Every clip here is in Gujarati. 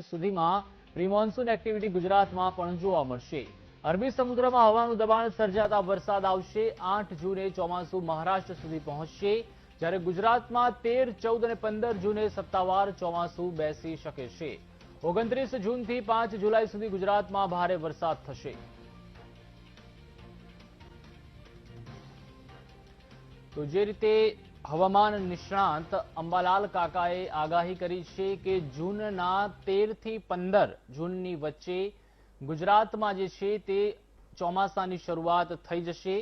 સુધીમાં પ્રિમોન્સૂન એક્ટિવિટી ગુજરાતમાં પણ જોવા મળશે. અરબી સમુદ્રમાં હવાનું દબાણ સર્જાતા વરસાદ આવશે. આઠ જૂને ચોમાસું મહારાષ્ટ્ર સુધી પહોંચશે. જ્યારે ગુજરાતમાં તેર, ચૌદ અને પંદર જૂને સત્તાવાર ચોમાસું બેસી શકે છે. ઓગણત્રીસ જૂનથી પાંચ જુલાઈ સુધી ગુજરાતમાં ભારે વરસાદ થશે. તો જે રીતે હવામાન નિષ્ણાંત અંબાલાલ કાકાએ આગાહી કરી છે કે જૂનના તેરથી પંદર જૂનની વચ્ચે ગુજરાતમાં જે છે તે ચોમાસાની શરૂઆત થઈ જશે.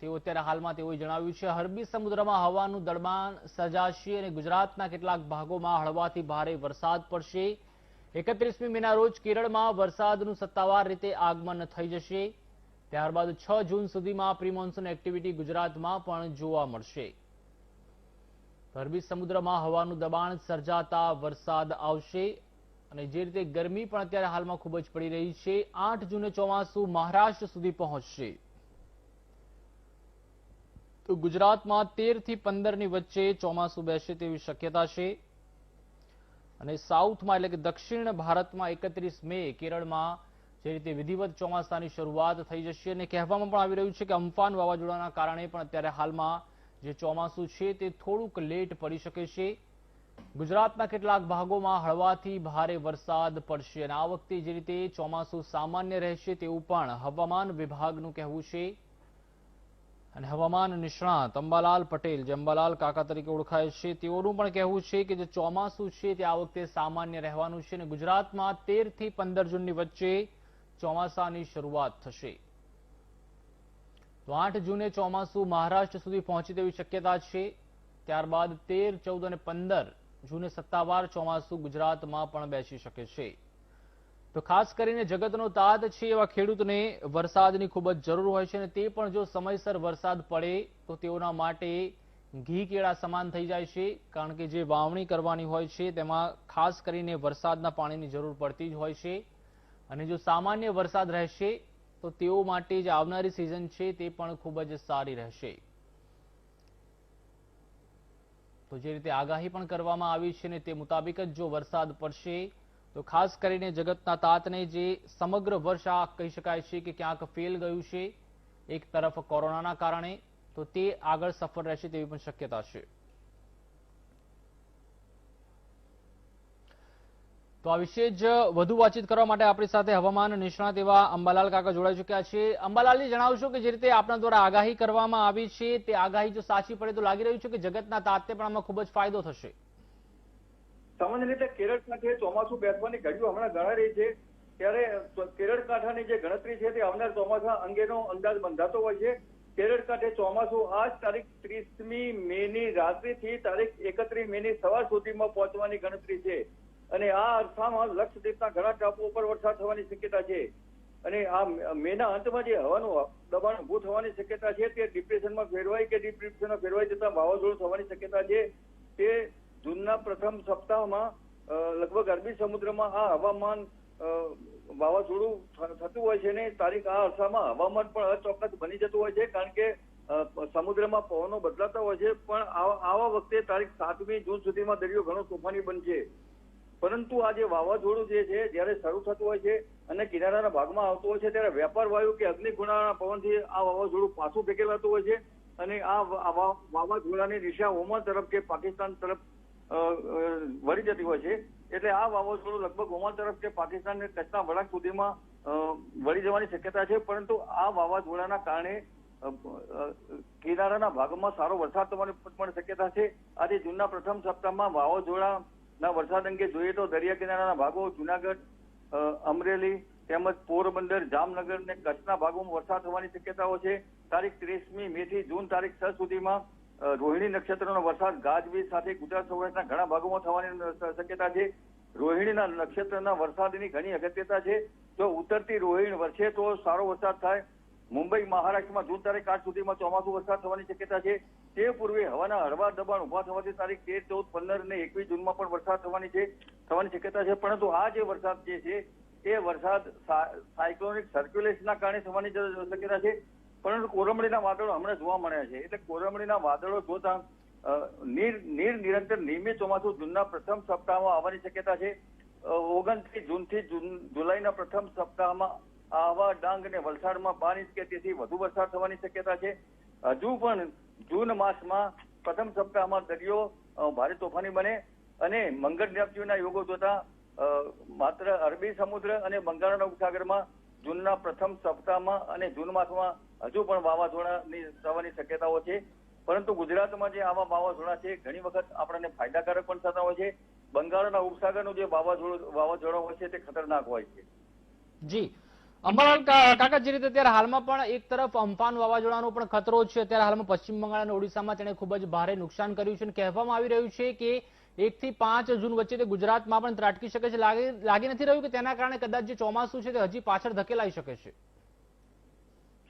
તેઓ અત્યારે હાલમાં તેઓએ જણાવ્યું છે, અરબી સમુદ્રમાં હવાનું દળબાણ સર્જાશે અને ગુજરાતના કેટલાક ભાગોમાં હળવાથી ભારે વરસાદ પડશે. એકત્રીસમી મેના રોજ કેરળમાં વરસાદનું સત્તાવાર રીતે આગમન થઈ જશે. ત્યારબાદ છ જૂન સુધીમાં પ્રિમોન્સૂન એક્ટિવિટી ગુજરાતમાં પણ જોવા મળશે. અરબી સમુદ્રમાં હવાનું દબાણ સર્જાતા વરસાદ આવશે અને જે રીતે ગરમી પણ અત્યારે હાલમાં ખૂબ જ પડી રહી છે, આઠ જૂને ચોમાસું મહારાષ્ટ્ર સુધી પહોંચશે. તો ગુજરાતમાં તેરથી પંદરની વચ્ચે ચોમાસું બેસે તેવી શક્યતા છે. અને સાઉથમાં એટલે કે દક્ષિણ ભારતમાં એકત્રીસ મે કેરળમાં જે રીતે વિધિવત ચોમાસાની શરૂઆત થઈ જશે અને કહેવામાં પણ આવી રહ્યું છે કે અમ્ફાન વાવાઝોડાના કારણે પણ અત્યારે હાલમાં જે ચોમાસું છે તે થોડુંક લેટ પડી શકે છે. ગુજરાતના કેટલાક ભાગોમાં હળવાથી ભારે વરસાદ પડશે અને આ વખતે જે રીતે ચોમાસું સામાન્ય રહેશે તેવું પણ હવામાન વિભાગનું કહેવું છે. અને હવામાન નિષ્ણાત અંબાલાલ પટેલ, જે અંબાલાલ કાકા તરીકે ઓળખાય છે, તેઓનું પણ કહેવું છે કે જે ચોમાસું છે તે આ વખતે સામાન્ય રહેવાનું છે અને ગુજરાતમાં તેરથી પંદર જૂનની વચ્ચે ચોમાસાની શરૂઆત થશે. તો આઠ જૂને ચોમાસું મહારાષ્ટ્ર સુધી પહોંચી તેવી શક્યતા છે. ત્યારબાદ તેર, ચૌદ અને પંદર જૂને સત્તાવાર ચોમાસું ગુજરાતમાં પણ બેસી શકે છે. તો ખાસ કરીને જગતનો તાત છે એવા ખેડૂતને વરસાદની ખૂબ જ જરૂર હોય છે અને તે પણ જો સમયસર વરસાદ પડે તો તેઓના માટે ઘી કેળા સમાન થઈ જાય છે. કારણ કે જે વાવણી કરવાની હોય છે તેમાં ખાસ કરીને વરસાદના પાણીની જરૂર પડતી જ હોય છે. અને જો સામાન્ય વરસાદ રહેશે તો તેઓ માટે જે આવનારી સિઝન છે તે પણ ખૂબ જ સારી રહેશે. તો જે રીતે આગાહી પણ કરવામાં આવી છે ને તે મુતાબિક જ જો વરસાદ પડશે, તો ખાસ કરીને જગતના તાતને જે સમગ્ર વર્ષ આ કહી શકાય છે કે ક્યાંક ફેલ ગયું છે, એક તરફ કોરોનાના કારણે, તો તે આગળ સફળ રહેશે તેવી પણ શક્યતા છે. તો આ વિશે જ વધુ વાતચીત કરવા માટે આપણી સાથે હવામાન નિષ્ણાત એવા અંબાલાલ કાકા જોડાઈ ચુક્યા છે. અંબાલાલજી જણાવશો કે જે રીતે આપણા દ્વારા આગાહી કરવામાં આવી છે, તે આગાહી જો સાચી પડે તો લાગી રહ્યું છે કે જગતના તાતે ખૂબ જ ફાયદો થશે? સામાન્ય રીતે કેરળ કાંઠે ચોમાસું બેસવાની ઘડીઓ હમણાં ગણાઈ રહી છે. ત્યારે કેરળ કાંઠાની જે ગણતરી છે તે આવનાર ચોમાસા અંગેનો અંદાજ બંધાતો હોય છે. કેરળ કાંઠે ચોમાસું આજ તારીખ ત્રીસમી મે ની રાત્રિથી તારીખ એકત્રીસ મે ની સવાર સુધીમાં પહોંચવાની ગણતરી છે. અને આ અરસામાં લક્ષદ્વીપના ઘણા ટાપુઓ પર વરસાદ થવાની શક્યતા છે. અને આ મેના અંતમાં જે હવાનું દબાણ ઊભું થવાની શક્યતા છે તે ડિપ્રેશનમાં ફેરવાય કે ડિપ્રેશનમાં ફેરવાઈ જતા વાવાઝોડું થવાની શક્યતા છે તે જૂનના પ્રથમ સપ્તાહમાં લગભગ અરબી સમુદ્રમાં આ હવામાન વાવાઝોડું થતું હોય છે ને તારીખ આ અરસામાં હવામાન પણ અચોક્કસ બની જતું હોય છે કારણ કે સમુદ્રમાં પવનો બદલાતા હોય છે પણ આવા વખતે તારીખ સાતમી જૂન સુધીમાં દરિયો ઘણો તોફાની બનશે. પરંતુ આ જે વાવાઝોડું જે છે, જ્યારે શરૂ થતું હોય છે અને કિનારાના ભાગમાં આવતું હોય છે, ત્યારે વેપાર વાયુ કે અગ્નિગુણાના પવનથી આ વાવાઝોડું પાછું ફેંકેલાતું હોય છે અને આ વાવાઝોડાની દિશા ઓમાન તરફ કે પાકિસ્તાન તરફ વળી જતી હોય છે. એટલે આ વાવાઝોડું લગભગ ઓમાન તરફ કે પાકિસ્તાન ને કચ્છના વળાંક સુધીમાં વળી જવાની શક્યતા છે. પરંતુ આ વાવાઝોડાના કારણે કિનારાના ભાગમાં સારો વરસાદ થવાની પણ શક્યતા છે. આજે જૂનના પ્રથમ સપ્તાહમાં વાવાઝોડા ના, વરસાદ અંગે જોઈએ તો દરિયા કિનારાના ભાગો, જુનાગઢ અમરેલી તેમજ પોરબંદર, જામનગર ને કચ્છના ભાગોમાં વરસાદ થવાની શક્યતાઓ છે. તારીખ ત્રીસમી મે થી જૂન તારીખ છ સુધીમાં રોહિણી નક્ષત્રનો વરસાદ ગાજવીજ સાથે ગુજરાત સૌરાષ્ટ્રના ઘણા ભાગોમાં થવાની શક્યતા છે. રોહિણીના નક્ષત્રના વરસાદની ઘણી અગત્યતા છે. જો ઉતરતી રોહિણી વરસે તો સારો વરસાદ થાય. મુંબઈ મહારાષ્ટ્રમાં જૂન તારીખ આઠ સુધીમાં ચોમાસું વરસાદ થવાની શક્યતા છે. તે પૂર્વે હવાના હળવા દબાણ ઊભા થવાથી તારીખ તેર, ચૌદ, પંદર અને એકવીસ જૂનમાં પણ વરસાદ થવાની છે, થવાની શક્યતા છે. પરંતુ આ જે વરસાદ જે છે, એ વરસાદ સાયક્લોનિક સર્ક્યુલેશનના કારણે થવાની શક્યતા છે. પરંતુ કોરમડીના વાદળો હમણાં જોવા મળ્યા છે. એટલે કોરમડીના વાદળો જોતા નીર નીર નિરંતર નિયમિત ચોમાસું જૂનના પ્રથમ સપ્તાહમાં આવવાની શક્યતા છે. ઓગણત્રીસ જૂનથી જૂન, જુલાઈના પ્રથમ સપ્તાહમાં આહવા ડાંગ અને વલસાડમાં પાંચ ઇંચ કે તેથી વધુ વરસાદ થવાની શક્યતા છે. હજુ પણ જૂન માસમાં પ્રથમ સપ્તાહમાં દરિયો ભારે તોફાની બને અને મંગળ નેપચ્યુનના યોગો જોતા માત્ર અરબી સમુદ્ર અને બંગાળના ઉપસાગરમાં જૂનના પ્રથમ સપ્તાહમાં અને જૂન માસમાં હજુ પણ વાવાઝોડાની થવાની શક્યતાઓ છે. પરંતુ ગુજરાતમાં જે આવા વાવાઝોડા છે, ઘણી વખત આપણને ફાયદાકારક પણ થતા હોય છે. બંગાળના ઉપસાગરનું જે વાવાઝોડું વાવાઝોડા હોય છે, તે ખતરનાક હોય છે. જી. અંબાલાલ કાકા, જે રીતે અત્યારે હાલમાં પણ એક તરફ અમ્ફાન વાવાઝોડાનો પણ ખતરો છે, અત્યારે હાલમાં પશ્ચિમ બંગાળ અને ઓડિશામાં તેણે ખૂબ જ ભારે નુકસાન કર્યું છે અને કહેવામાં આવી રહ્યું છે કે એકથી પાંચ જૂન વચ્ચે તે ગુજરાતમાં પણ ત્રાટકી શકે છે. લાગી નથી રહ્યું કે તેના કારણે કદાચ જે ચોમાસું છે તે હજી પાછળ ધકેલાઈ શકે છે?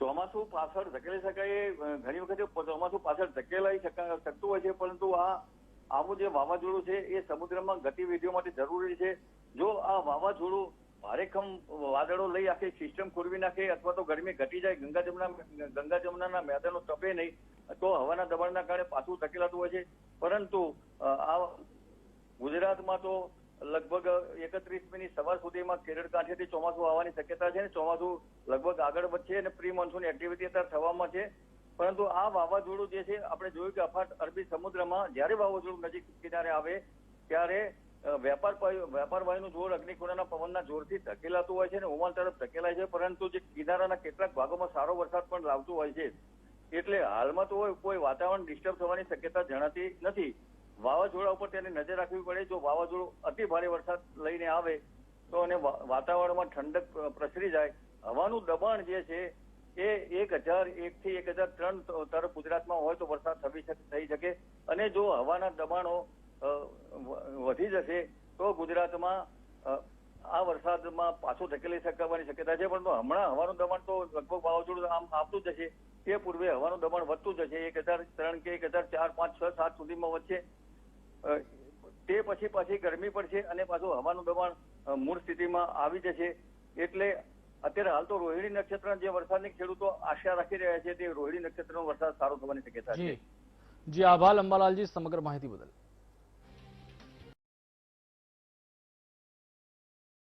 ચોમાસું પાછળ ધકેલી શકાય ઘણી વખતે ચોમાસું પાછળ ધકેલાઈ શકા- શકતું હોય છે, પરંતુ આ, આવું જે વાવાઝોડું છે એ સમુદ્રમાં ગતિવિધિઓ માટે જરૂરી છે. જો આ વાવાઝોડું ભારેખમ વાદળો લઈ આખી સિસ્ટમ ખોરવી નાખે અથવા તો ગરમી ઘટી જાય, ગંગા જમના, ગંગા જમનાના મેદાનો તપે નહીં, તો હવાના દબાણના કારણે પાછું ધકેલાતું હોય છે. પરંતુ આ ગુજરાતમાં તો લગભગ એકત્રીસમીની સવાર સુધીમાં કેરળ કાંઠેથી ચોમાસું આવવાની શક્યતા છે અને ચોમાસું લગભગ આગળ વધશે અને પ્રી મોન્સૂન એક્ટિવિટી અત્યારે થવામાં છે. પરંતુ આ વાવાઝોડું જે છે, આપણે જોયું કે અફાટ અરબી સમુદ્રમાં જ્યારે વાવાઝોડું નજીક કિનારે આવે, ત્યારે વેપાર વેપાર વાયુનું જોર અગ્નિકુંડના પવનના જોરથી ધકેલાતું હોય છે અને ઓમાન તરફ ધકેલાય છે, પરંતુ જે કિનારાના કેટલાક ભાગોમાં સારો વરસાદ પણ લાવતો હોય છે. એટલે હાલમાં તો કોઈ વાતાવરણ ડિસ્ટર્બ થવાની શક્યતા જણાતી નથી. વાવાઝોડા ઉપર તેની નજર રાખવી પડે. જો વાવાઝોડું અતિ ભારે વરસાદ લઈને આવે, તો અને વાતાવરણમાં ઠંડક પ્રસરી જાય. હવાનું દબાણ જે છે, એ એક હજાર એક થી એક હજાર ત્રણ તરફ ગુજરાતમાં હોય તો વરસાદ થઈ શકે. અને જો હવાના દબાણો વધી જશે તો ગુજરાતમાં આ વરસાદમાં પાછો ધકેલી શકવાની શક્યતા છે પણ હમણાં હવાનું દબાણ તો લગભગ વાવાઝોડું આમ આપતું જશે તે પૂર્વે હવાનું દબાણ વધતું જશે એક હજાર ત્રણ કે એક હજાર ચાર, પાંચ, છ, સાત સુધીમાં વધશે. તે પછી પાછી ગરમી પડશે અને પાછું હવાનું દબાણ મૂળ સ્થિતિમાં આવી જશે. એટલે અત્યારે હાલ તો રોહિણી નક્ષત્ર જે વરસાદની ખેડૂતો આશા રાખી રહ્યા છે, તે રોહિણી નક્ષત્રનો વરસાદ સારો થવાની શક્યતા છે. જી. જી, આભાર, અંબાલાલજી, સમગ્ર માહિતી બદલ.